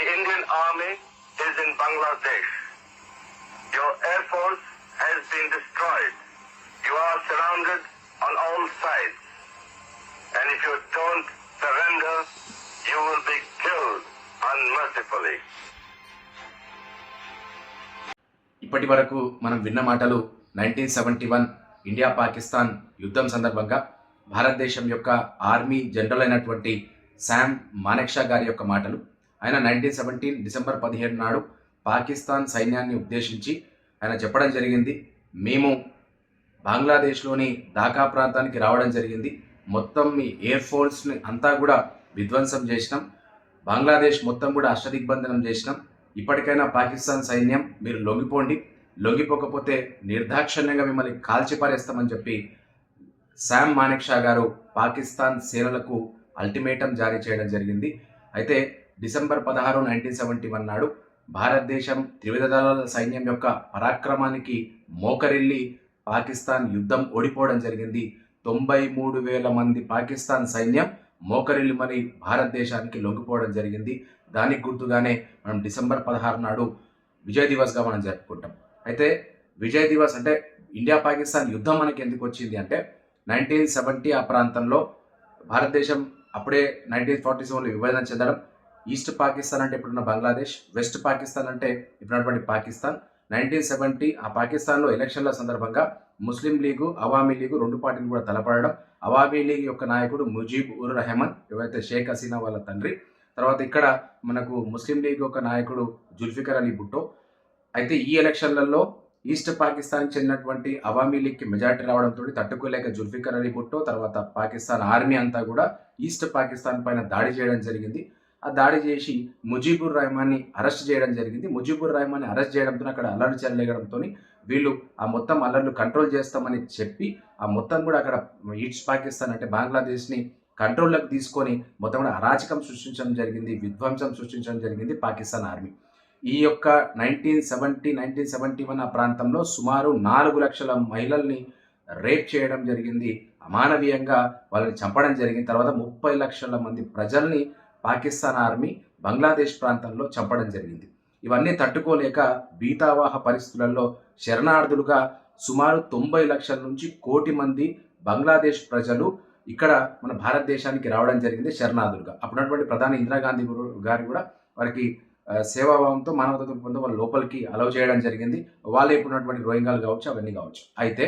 The Indian Army is in Bangladesh. Your Air Force has been destroyed. You are surrounded on all sides. And if you don't surrender, you will be killed unmercifully. ఇప్పటి వరకు మనం విన్న మాటలు nineteen seventy one India Pakistan యుద్ధం సందర్భంగా భారతదేశం యొక్క army general అయినటువంటి శామ్ మానెక్షా గారి యొక్క మాటలు ఆయన నైన్టీన్ సెవెంటీన్ డిసెంబర్ పదిహేడు నాడు పాకిస్తాన్ సైన్యాన్ని ఉద్దేశించి ఆయన చెప్పడం జరిగింది. మేము బంగ్లాదేశ్లోని ఢాకా ప్రాంతానికి రావడం జరిగింది. మొత్తం మీ ఎయిర్ ఫోర్స్ని అంతా కూడా విధ్వంసం చేసినాం. బంగ్లాదేశ్ మొత్తం కూడా అష్టదిగ్బంధనం చేసినాం. ఇప్పటికైనా పాకిస్తాన్ సైన్యం మీరు లొంగిపోండి. లొంగిపోకపోతే నిర్దాక్షిణ్యంగా మిమ్మల్ని కాల్చిపారేస్తామని చెప్పి శామ్ మానెక్ గారు పాకిస్తాన్ సేనలకు అల్టిమేటం జారీ చేయడం జరిగింది. అయితే డిసెంబర్ పదహారు నైన్టీన్ సెవెంటీ వన్ నాడు భారతదేశం త్రివిధ దళాల సైన్యం యొక్క పరాక్రమానికి మోకరిల్లి పాకిస్తాన్ యుద్ధం ఓడిపోవడం జరిగింది. తొంభై మూడు వేల మంది పాకిస్తాన్ సైన్యం మోకరిల్లి మరి భారతదేశానికి లొంగిపోవడం జరిగింది. దానికి గుర్తుగానే మనం డిసెంబర్ పదహారు నాడు విజయ్ దివస్గా మనం జరుపుకుంటాం. అయితే విజయ్ దివస్ అంటే ఇండియా పాకిస్తాన్ యుద్ధం మనకి ఎందుకు వచ్చింది అంటే నైన్టీన్ సెవెంటీ ఆ ప్రాంతంలో భారతదేశం అప్పుడే నైన్టీన్ ఫార్టీ సెవెన్లో విభజన చెందడం ఈస్ట్ పాకిస్తాన్ అంటే ఇప్పుడున్న బంగ్లాదేశ్ వెస్ట్ పాకిస్తాన్ అంటే ఇప్పుడున్నటువంటి పాకిస్తాన్. నైన్టీన్ సెవెంటీ ఆ పాకిస్తాన్లో ఎలక్షన్ల సందర్భంగా ముస్లిం లీగు అవామీ లీగు రెండు పార్టీలు కూడా తలపడడం. అవామీ లీగ్ యొక్క నాయకుడు ముజీబ్ ఉర్ రెహమాన్ ఎవరైతే షేక్ హసీనా వాళ్ళ తండ్రి. తర్వాత ఇక్కడ మనకు ముస్లిం లీగ్ యొక్క నాయకుడు జుల్ఫికర్ అలీ భుట్టో. అయితే ఈ ఎలక్షన్లలో ఈస్ట్ పాకిస్తాన్కి చెందినటువంటి అవామీ లీగ్కి మెజార్టీ రావడంతో తట్టుకోలేక జుల్ఫికర్ అలీ భుట్టో తర్వాత పాకిస్తాన్ ఆర్మీ అంతా కూడా ఈస్ట్ పాకిస్తాన్ పైన దాడి చేయడం జరిగింది. ఆ దాడి చేసి ముజీబుర్ రహమాన్ని అరెస్ట్ చేయడం జరిగింది. ముజీబుర్ రహమాన్ని అరెస్ట్ చేయడంతో అక్కడ అల్లర్లు చెల్లగడంతో వీళ్ళు ఆ మొత్తం అల్లర్లు కంట్రోల్ చేస్తామని చెప్పి ఆ మొత్తం కూడా అక్కడ ఈస్ట్ పాకిస్తాన్ అంటే బంగ్లాదేశ్ని కంట్రోల్లోకి తీసుకొని మొత్తం కూడా అరాచకం సృష్టించడం జరిగింది. విధ్వంసం సృష్టించడం జరిగింది పాకిస్తాన్ ఆర్మీ. ఈ యొక్క nineteen seventy nineteen seventy one ఆ ప్రాంతంలో సుమారు నాలుగు లక్షల మహిళల్ని రేప్ చేయడం జరిగింది. అమానవీయంగా వాళ్ళని చంపడం జరిగింది. తర్వాత ముప్పై లక్షల మంది ప్రజల్ని పాకిస్తాన్ ఆర్మీ బంగ్లాదేశ్ ప్రాంతంలో చంపడం జరిగింది. ఇవన్నీ తట్టుకోలేక బీతావాహ పరిస్థితులలో శరణార్థులుగా సుమారు తొంభై లక్షల నుంచి కోటి మంది బంగ్లాదేశ్ ప్రజలు ఇక్కడ మన భారతదేశానికి రావడం జరిగింది శరణార్థులుగా. అప్పుడున్నటువంటి ప్రధాని ఇందిరాగాంధీ గారు కూడా వారికి సేవాభావంతో మానవత దృక్పథంతో వాళ్ళ లోపలికి అలౌ చేయడం జరిగింది. వాళ్ళు ఇప్పుడున్నటువంటి రోహింగాలు కావచ్చు అవన్నీ కావచ్చు. అయితే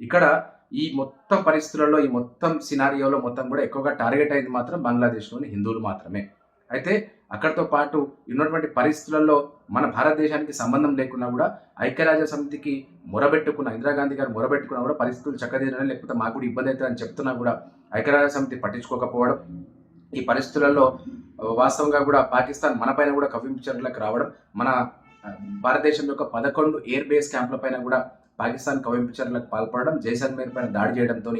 ఇక్కడ ఈ మొత్తం పరిస్థితులలో ఈ మొత్తం సినారియోలో మొత్తం కూడా ఎక్కువగా టార్గెట్ అయింది మాత్రం బంగ్లాదేశ్లోని హిందువులు మాత్రమే. అయితే అక్కడితో పాటు ఉన్నటువంటి పరిస్థితులలో మన భారతదేశానికి సంబంధం లేకున్నా కూడా ఐక్యరాజ్య సమితికి మొరబెట్టుకున్న ఇందిరాగాంధీ గారు మొరబెట్టుకున్నా కూడా పరిస్థితులు చక్కదిద్దడం లేకపోతే మాకు కూడా ఇబ్బంది అవుతుందని చెప్తున్నా కూడా ఐక్యరాజ్య సమితి పట్టించుకోకపోవడం ఈ పరిస్థితులలో వాస్తవంగా కూడా పాకిస్తాన్ మనపైన కూడా కూడా కవ్వింపు రావడం మన భారతదేశం యొక్క పదకొండు ఎయిర్ బేస్ క్యాంపుల పైన కూడా పాకిస్తాన్ కవ్వింపు చర్యలకు పాల్పడడం జైసల్మేర్ పైన దాడి చేయడంతో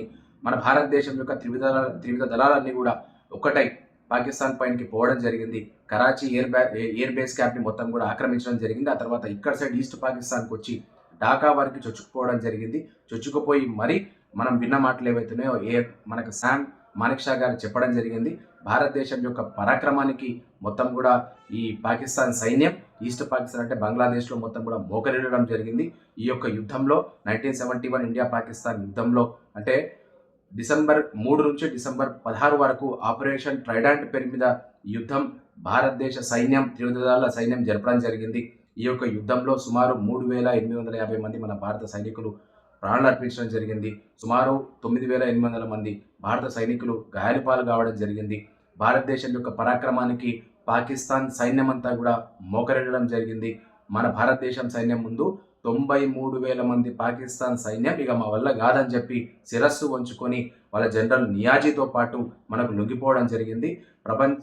మన భారతదేశం యొక్క త్రివిధ త్రివిధ దళాలన్నీ కూడా ఒకటై పాకిస్తాన్ పైనకి పోవడం జరిగింది. కరాచీ ఎయిర్ బ్యా ఎయిర్ బేస్ క్యాంప్ని మొత్తం కూడా ఆక్రమించడం జరిగింది. ఆ తర్వాత ఇక్కడ సైడ్ ఈస్ట్ పాకిస్తాన్కి వచ్చి ఢాకా వారికి చొచ్చుకుపోవడం జరిగింది. చొచ్చుకుపోయి మరి మనం విన్న మాటలు ఏవైతున్నాయో ఏ మనకు శామ్ మాణిక్ షా గారు చెప్పడం జరిగింది. భారతదేశం యొక్క పరాక్రమానికి మొత్తం కూడా ఈ పాకిస్తాన్ సైన్యం ఈస్ట్ పాకిస్తాన్ అంటే బంగ్లాదేశ్లో మొత్తం కూడా మోకరిల్లడం జరిగింది. ఈ యొక్క యుద్ధంలో nineteen seventy one India Pakistan యుద్ధంలో అంటే డిసెంబర్ మూడు నుంచి డిసెంబర్ పదహారు వరకు ఆపరేషన్ ట్రైడాంట్ పేరు మీద యుద్ధం భారతదేశ సైన్యం త్రివిధాల సైన్యం జరపడం జరిగింది. ఈ యొక్క యుద్ధంలో సుమారు మూడు వేల ఎనిమిది వందల యాభై మంది మన భారత సైనికులు ప్రాణాలు అర్పించడం జరిగింది. సుమారు తొమ్మిది వేల ఎనిమిది వందల మంది భారత సైనికులు గాయాలపాలు కావడం జరిగింది. భారతదేశం యొక్క పరాక్రమానికి పాకిస్తాన్ సైన్యం అంతా కూడా మోకరిల్లడం జరిగింది. మన భారతదేశం సైన్యం ముందు తొంభై మూడు వేల మంది పాకిస్తాన్ సైన్యం ఇక మా వల్ల కాదని చెప్పి శిరస్సు వంచుకొని వాళ్ళ జనరల్ నియాజీతో పాటు మనకు లొంగిపోవడం జరిగింది. ప్రపంచ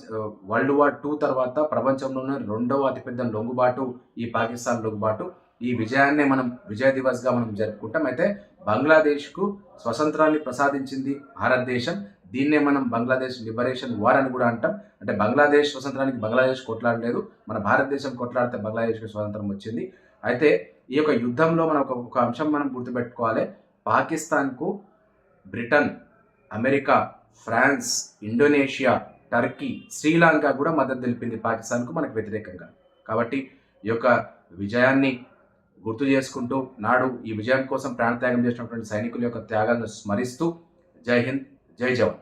వరల్డ్ వార్ టూ తర్వాత ప్రపంచంలోనే రెండవ అతిపెద్ద లొంగుబాటు ఈ పాకిస్తాన్ లొంగుబాటు. ఈ విజయాన్నే మనం విజయ దివస్గా మనం జరుపుకుంటాం. అయితే బంగ్లాదేశ్కు స్వతంత్రాన్ని ప్రసాదించింది భారతదేశం. దీన్నే మనం బంగ్లాదేశ్ లిబరేషన్ వార్ అని కూడా అంటాం. అంటే బంగ్లాదేశ్ స్వతంత్రానికి బంగ్లాదేశ్ కొట్లాడలేదు. మన భారతదేశం కొట్లాడితే బంగ్లాదేశ్కి స్వతంత్రం వచ్చింది. అయితే ఈ యొక్క యుద్ధంలో మనం ఒక ఒక అంశం మనం గుర్తుపెట్టుకోవాలి. పాకిస్తాన్కు Britain America France Indonesia Turkey Sri Lanka కూడా మద్దతు తెలిపింది పాకిస్తాన్కు మనకు వ్యతిరేకంగా. కాబట్టి ఈ యొక్క విజయాన్ని గుర్తు చేసుకుంటూ నాడు ఈ విజయం కోసం ప్రాణత్యాగం చేసినటువంటి సైనికుల యొక్క త్యాగాలను స్మరిస్తూ జై హింద్ జై జవాన్.